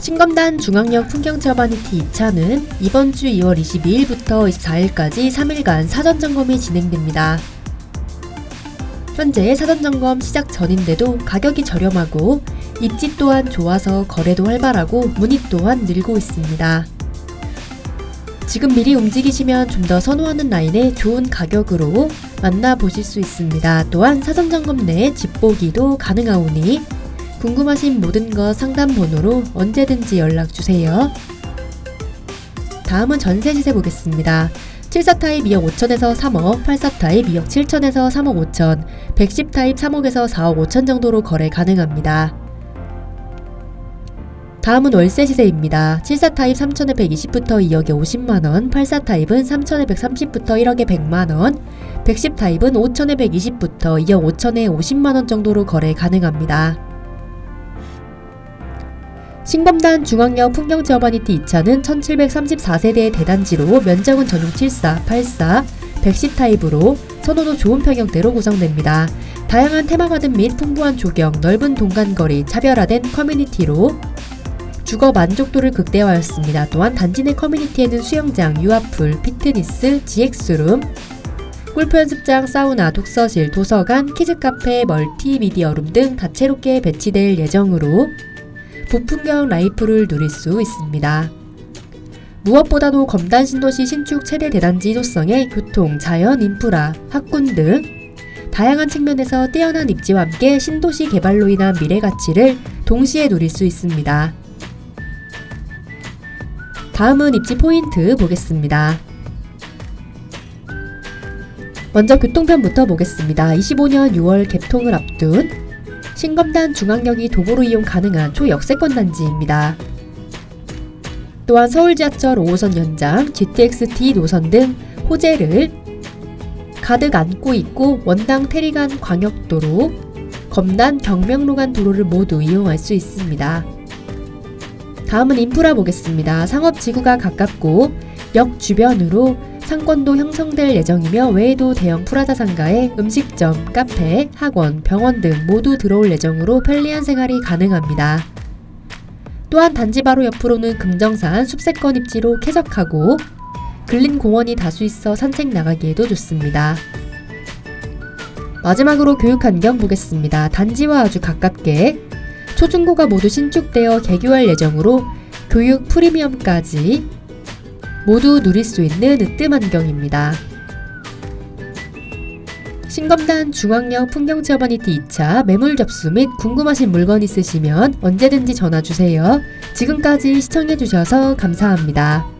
신검단 중앙역 풍경체험하니티 2차는 이번 주 2월 22일부터 24일까지 3일간 사전 점검이 진행됩니다. 현재 사전 점검 시작 전인데도 가격이 저렴하고 입지 또한 좋아서 거래도 활발하고 문의 또한 늘고 있습니다. 지금 미리 움직이시면 좀 더 선호하는 라인에 좋은 가격으로 만나보실 수 있습니다. 또한 사전 점검 내 집보기도 가능하오니 궁금하신 모든 것 상담 번호로 언제든지 연락 주세요. 다음은 전세 시세 보겠습니다. 74타입 2억 5천에서 3억, 84타입 2억 7천에서 3억 5천, 110타입 3억에서 4억 5천 정도로 거래 가능합니다. 다음은 월세 시세입니다. 74타입 3천에 120부터 2억에 50만원, 84타입은 3천에 130부터 1억에 100만원, 110타입은 5천에 120부터 2억 5천에 50만원 정도로 거래 가능합니다. 신검단 중앙역 풍경지 어바니티 2차는 1734세대의 대단지로 면적은 전용 74, 84, 110 타입으로 선호도 좋은 평형대로 구성됩니다. 다양한 테마가든 및 풍부한 조경, 넓은 동간거리, 차별화된 커뮤니티로 주거 만족도를 극대화하였습니다. 또한 단지 내 커뮤니티에는 수영장, 유아풀, 피트니스, GX룸, 골프 연습장, 사우나, 독서실, 도서관, 키즈카페, 멀티미디어룸 등 다채롭게 배치될 예정으로 부풍경 라이프를 누릴 수 있습니다. 무엇보다도 검단 신도시 신축 최대 대단지 조성에 교통, 자연, 인프라, 학군 등 다양한 측면에서 뛰어난 입지와 함께 신도시 개발로 인한 미래 가치를 동시에 누릴 수 있습니다. 다음은 입지 포인트 보겠습니다. 먼저 교통편부터 보겠습니다. 25년 6월 개통을 앞둔 신검단 중앙역이 도보로 이용 가능한 초역세권 단지입니다. 또한 서울 지하철 5호선 연장, GTX-T 노선 등 호재를 가득 안고 있고 원당 테리간 광역도로, 검단 경명로 간 도로를 모두 이용할 수 있습니다. 다음은 인프라 보겠습니다. 상업 지구가 가깝고 역 주변으로 상권도 형성될 예정이며 외에도 대형 프라자 상가에 음식점, 카페, 학원, 병원 등 모두 들어올 예정으로 편리한 생활이 가능합니다. 또한 단지 바로 옆으로는 금정산 숲세권 입지로 쾌적하고 근린 공원이 다수 있어 산책 나가기에도 좋습니다. 마지막으로 교육 환경 보겠습니다. 단지와 아주 가깝게 초중고가 모두 신축되어 개교할 예정으로 교육 프리미엄까지 모두 누릴 수 있는 으뜸 환경입니다. 신검단 중앙역 풍경체험하니티 2차 매물 접수 및 궁금하신 물건 있으시면 언제든지 전화 주세요. 지금까지 시청해주셔서 감사합니다.